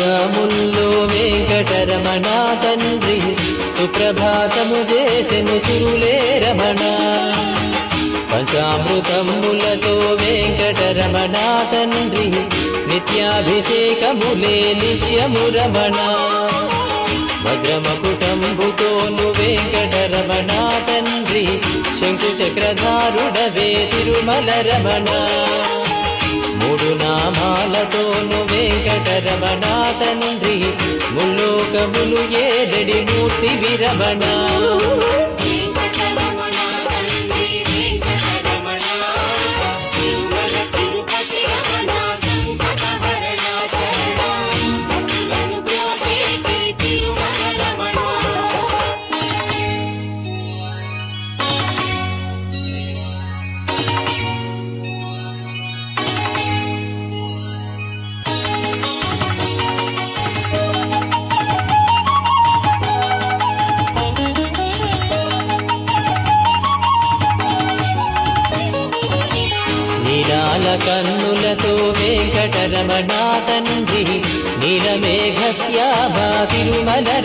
తెలవారుజాముల్లో వెంకటరమణ తండ్రి సుప్రభాతము చేసెను సురులే రమణ. పంచామృతములతో వెంకటరమణ తండ్రి నిత్యాభిషేకములే నిత్యము రమణ. భద్రమకుటంబుతోను వెంకటరమణ తండ్రి శంకు చక్రధారుడవే తిరుమల రమణ. మూడు నామాలతోను వెంకటరమణ తండ్రి ముల్లోకములు ఏదడి మూర్తి విరమణ.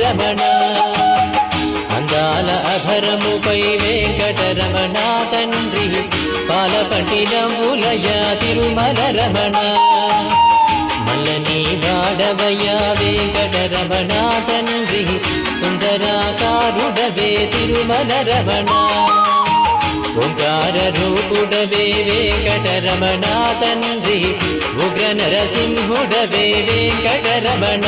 రమణ అందాల అభరముపై వెంకటరమణ తండ్రి పాలపట్టినములయ తిరుమల రమణ మల్లని వాడవయ్య వెంకటరమణ తండ్రి సుందరాకారుడవే తిరుమల రమణ ఓంకార రూపుడవే వెంకటరమణ తండ్రి ఉగ్ర నరసింహుడవే వెంకటరమణ వెంకటరమణ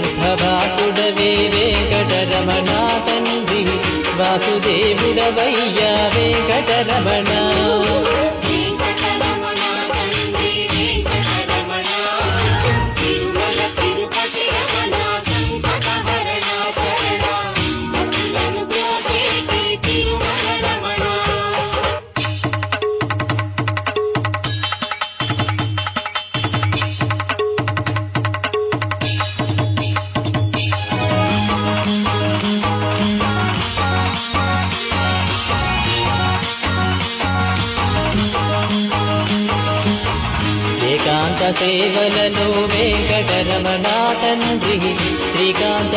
వాసుడవే వెంకటరమణ తండ్రి. వాసుదేవుడవయ్యా వెంకటరమణ వెంకటరమణ.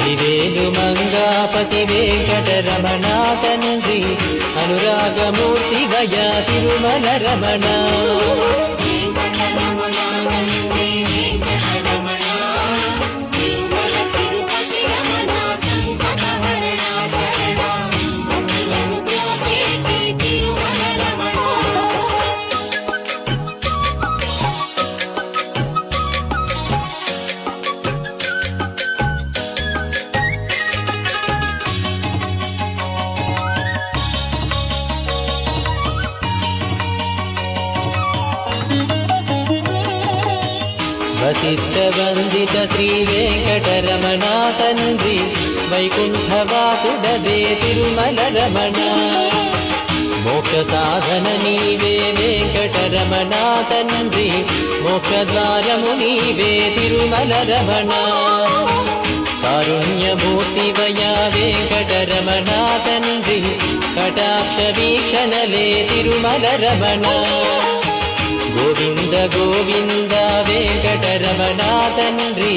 హరివేలు మంగాపతి వెంకటరమణ తండ్రి అనురాగమూర్తి వయ తిరుమల రమణ. శ్రీ వెంకటరమణ తండ్రి వైకుంఠవాసుడవే తిరుమల రమణ మోక్ష సాధన నీవే వెంకటరమణ తండ్రి మోక్ష ద్వారము నీవే తిరుమల రమణ కారుణ్యమూర్తి వయా వెంకటరమణ తండ్రి కటాక్ష వీక్షణలే తిరుమల రమణ గోవింద గోవింద వెంకటరమణ తండ్రి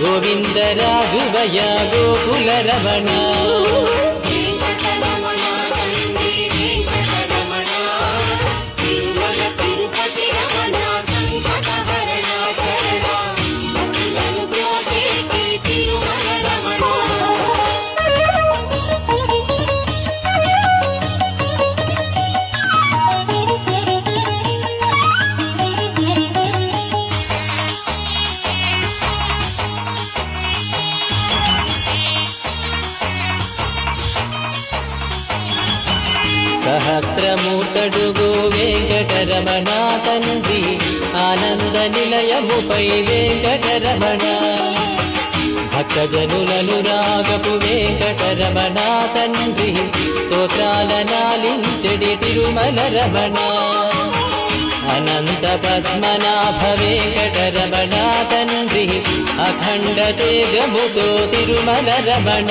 గోవింద రాఘువయ గోకుల రమణ. సహస్రమూర్తడుగు వెంకటరమణ తండ్రి ఆనంద నిలయముపై వెంకటరమణ. భక్తజనులను రాగపు వెంకటరమణ తండ్రి స్తోత్రాల నాలించడి తిరుమల రమణ అనంత పద్మనాభ వెంకటరమణ తండ్రి అఖండ తేజముతో తిరుమల రమణ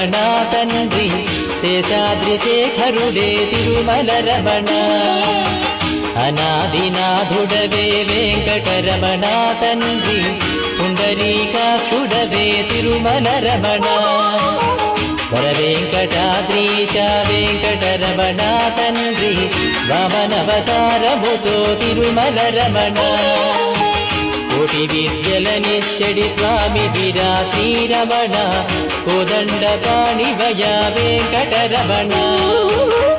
రమణ తండ్రి శేషాద్రి శేఖరుడే తిరుమల రమణ అనాదినాథుడవే వెంకటరమణ తండ్రి పుండరీకాక్షుడవే తిరుమల రమణ వర వెంకటాద్రీశ వెంకటరమణ తండ్రి వామనవతారముతో తిరుమల రమణ కోటి విద్యలనిచ్చడి స్వామి విరా శ్రీరమణ కోదండ పాణివయ వెంకటరమణ వెంకటరమణ.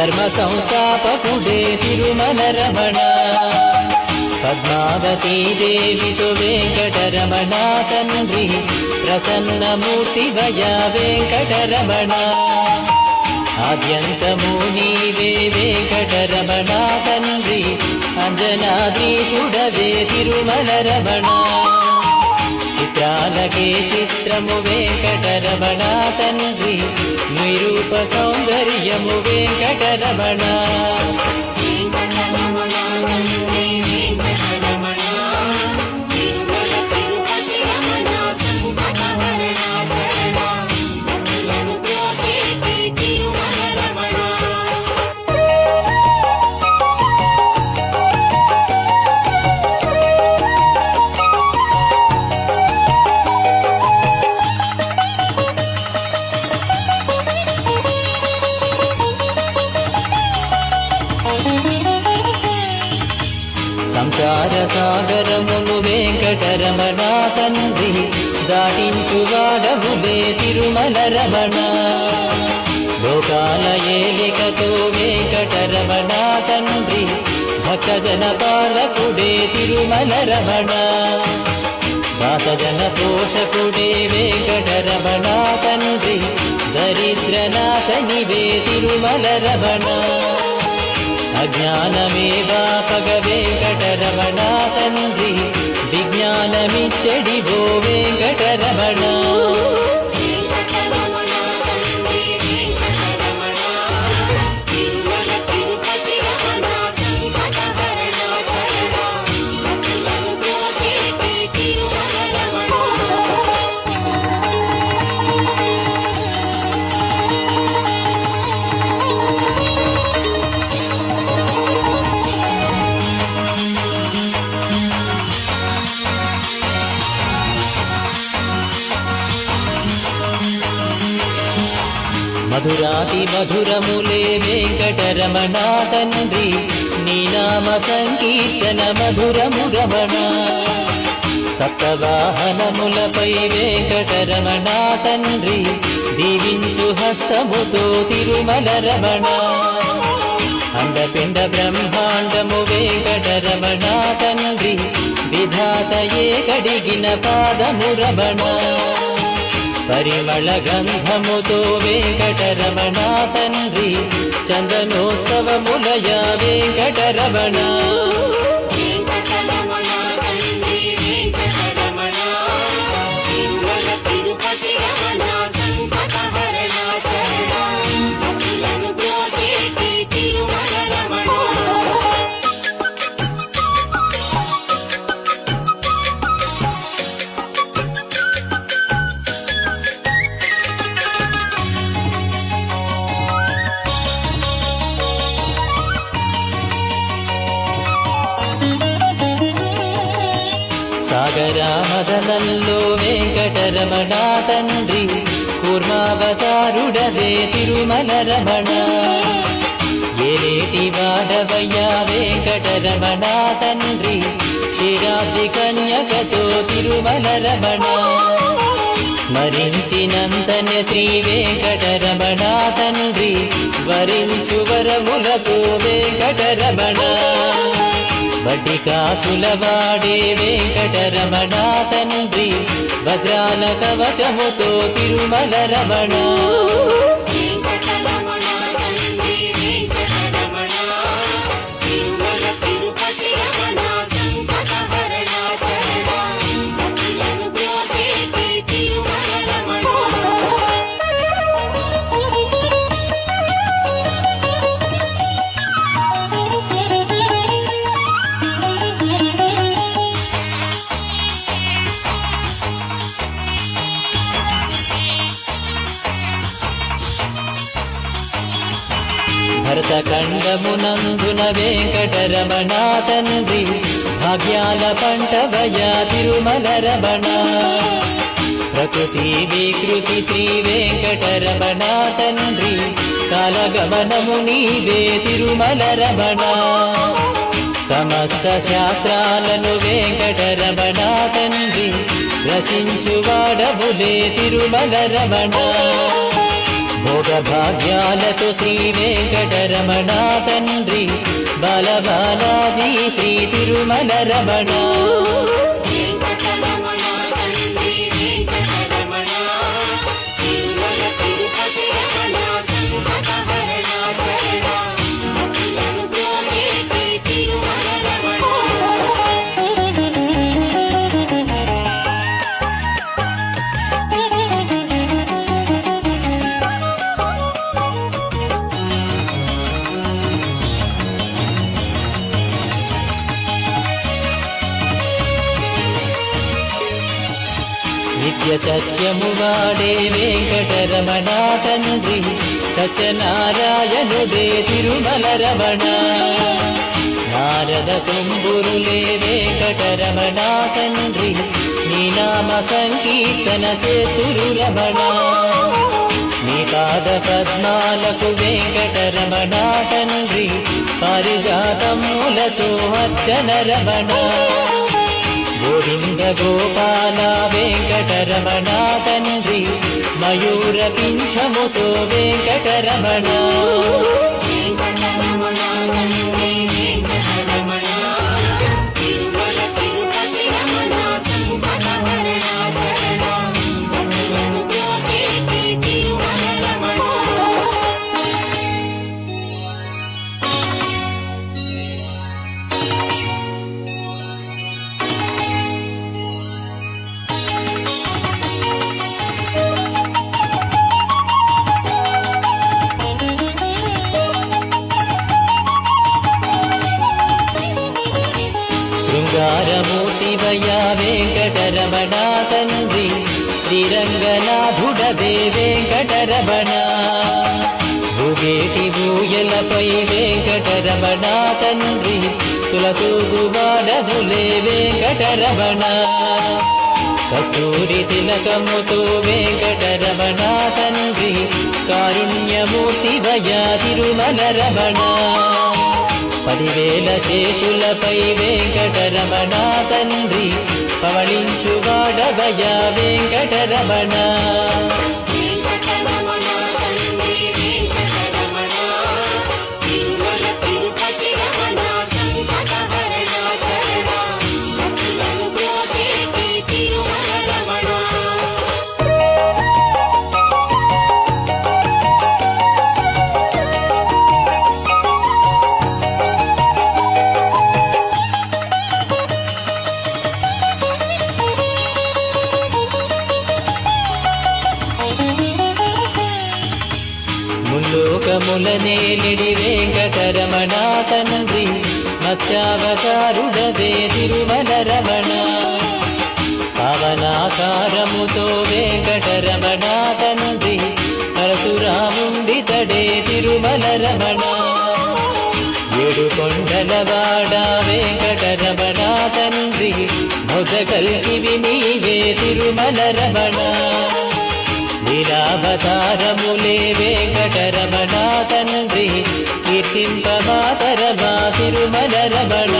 ధర్మ సంస్థాపకుడే తిరుమల రమణ పద్మావతీ దేవితో వెంకటరమణ తండ్రి ప్రసన్నమూర్తి భయ వెంకటరమణ ఆద్యంతము నీవే వెంకటరమణ తండ్రి అంజనాద్రీషుడవే తిరుమల రమణ జానకే చిత్రము వెంకటరమణ తండ్రి నిరూప సౌందర్యము వెంకటరమణ. సంసార సాగరమును వెంకటరమణ తండ్రి దాటించువాడములే తిరుమల రమణ లోకాల ఏలికతో వెంకటరమణ తండ్రి భక్తజన పాలకుడే తిరుమల రమణ దాసజన పోషకుడే వెంకటరమణ తండ్రి దరిద్రనాథనివే తిరుమల రమణ అజ్ఞానమేవాపగ వెంకటరమణ తండ్రి విజ్ఞానమిచ్చడివో వెంకటరమణ వెంకటరమణ మధురములే వెంకటరమణ తండ్రి నీ నామ సంకీర్తన మధురము రమణ. సప్తవాహనములపై వెంకటరమణ తండ్రి దీవించు హస్తముతో తిరుమల రమణ. అండపిండ బ్రహ్మాండము వెంకటరమణ తండ్రి విధాత ఏ కడిగిన పాదము రమణ. పరిమళ గంధముతో వెంకటరమణ తండ్రి చందనోత్సవములయ వెంకటరమణ వెంకటరమణ. సాగరామదనంలో వెంకటరమణ తండ్రి కూర్మావతారుడవే తిరుమల రమణ ఏలేటి వాడవయ్యా వెంకటరమణ తండ్రి క్షీరాబ్ది కన్యకతో తిరుమల రమణ స్మరించినంతనే శ్రీ వెంకటరమణ తండ్రి వరించు వరములతో వెంకటరమణ. బటి కాసులవాడే వెంకటరమణ తండ్రి వజ్రాల కవచముతో తిరుమల రమణ భరతఖండమునందున వెంకటరమణ తండ్రి భాగ్యాల పంటవయ తిరుమల రమణ. ప్రకృతి వికృతి శ్రీ వెంకటరమణ తండ్రి కాలగమనము నీవే తిరుమల రమణ. సమస్త శాస్త్రాలను వెంకటరమణ తండ్రి రచించువాడబులే తిరుమల రమణ. భోగభాగ్యాలతో శ్రీ వెంకటరమణ తండ్రి బలబాలాజీ శ్రీ తిరుమల రమణ సత్యనారాయణుడే తిరుమల రమణ. నారద తుంబురులే వెంకటరమణ తండ్రి నీ నామ సంకీర్తన చేతురు రమణ. నీ పాద పద్మాలకు వెంకటరమణ తండ్రి పారిజాతములతో అర్చన రమణ. గోవింద గోపాల వెంకటరమణ తండ్రి మయూర పింఛముతో వెంకటరమణ వెంకటరమణ. శ్రీరంగనాథుడవే వెంకటరమణ భూగేటి భూయలపై వెంకటరమణ తండ్రి. తులతూగుబాడదులే వెంకటరమణ. కస్తూరి తిలకముతో వెంకటరమణ తండ్రి. కారుణ్యమూర్తి కారుణ్యమూర్తివయ తిరుమల రమణ. పదివేల శేషులపై వెంకటరమణ తండ్రి పవళించువాడవయ వెంకటరమణ వెంకటరమణ. ముల్లోకములనేలిడి వెంకటరమణ తండ్రి మత్స్యావతారుడవే తిరుమల రమణ పవనాకారముతో వెంకటరమణ తండ్రి పరశురాముండితడే తిరుమల రమణ ఏడు కొండలవాడ వెంకటరమణ తండ్రి మొదకల్కి నీవే తిరుమల రమణ లీలావతారములే వెంకటరమణ తండ్రి కీర్తింపమాతరమా తిరుమల రమణ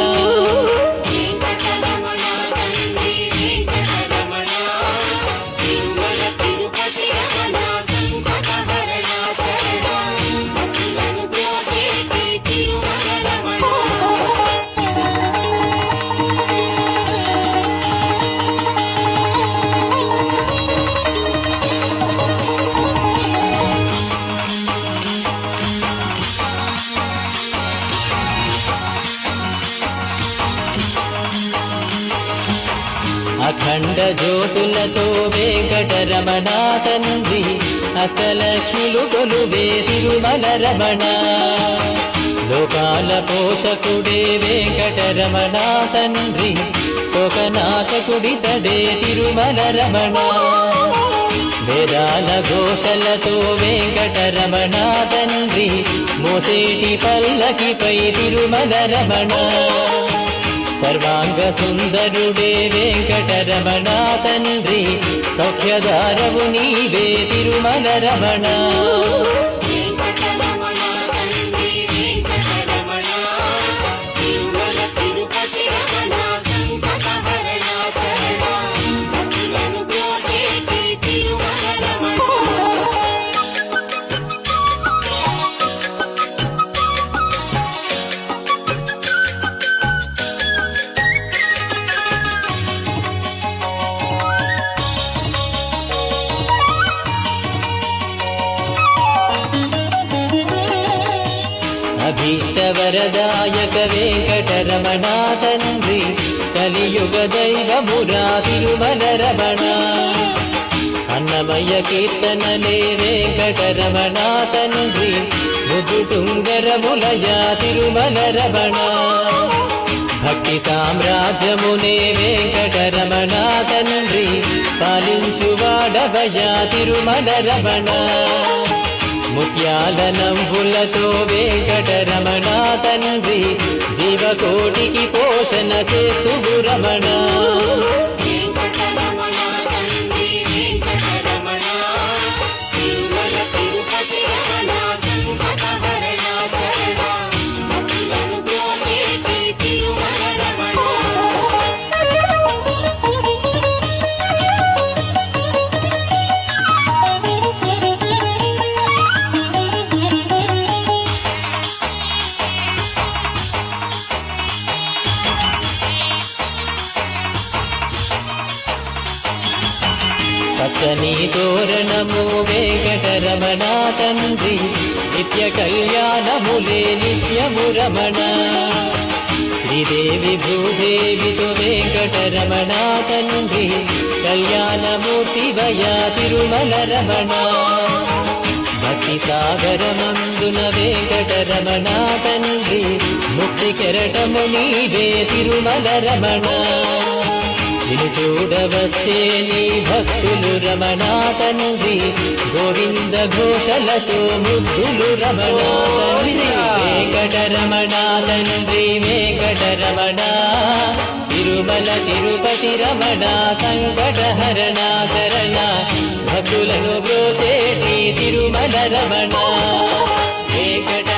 వెంకటరమణ తండ్రి హస్తలక్ష్ములు కొలువే తిరుమల రమణ. లోకాల పోషకుడే వెంకట వెంకటరమణ తండ్రి శోకనాశకుడితడే తిరుమల రమణ. వేదాల ఘోషలతో వెంకటరమణ తండ్రి మోసేటి పల్లకిపై తిరుమల రమణ. సర్వాంగ సుందరుడే వెంకటరమణ తండ్రి సౌఖ్యదారవు నీవే తిరుమల రమణ అభీష్టవరదాయక వెంకటరమణ తండ్రి కలియుగ దైవమురా తిరుమల రమణ అన్నమయ్య కీర్తనలే వెంకటరమణ తండ్రి ముదుటుంగరములయా తిరుమల రమణ భక్తి సామ్రాజ్యమునే వెంకటరమణ తండ్రి పాలించువాడవయా తిరుమల రమణ ముత్యాల నంబులతో వేగట రమణ. తండ్రి జీవకోటికి పోషణ చేస్తు రమణ వెంకటరమణ నీ వెంకటరమణ తిరుమల తిరు తోరణము వెంకటరమణ తండ్రి నిత్య కళ్యాణములే నిత్యము రమణ. శ్రీదేవి భూదేవితో వెంకటరమణ తండ్రి కళ్యాణమూర్తి వయ తిరుమల రమణ. భక్తి సాగరమందున వెంకటరమణ తండ్రి ముక్తి కెరటము నీవే తిరుమల రమణ. నిన్ను చూడవచ్చే నీ భక్తులు రమణ గోవింద ఘోషలతో ముద్దులు రమణ తండ్రి వెంకటరమణ తండ్రి వెంకటరమణ తిరుమల తిరుపతి రమణ సంకటహరణ శరణ. భక్తులను బ్రోచేటి తిరుమల రమణ. వెంకట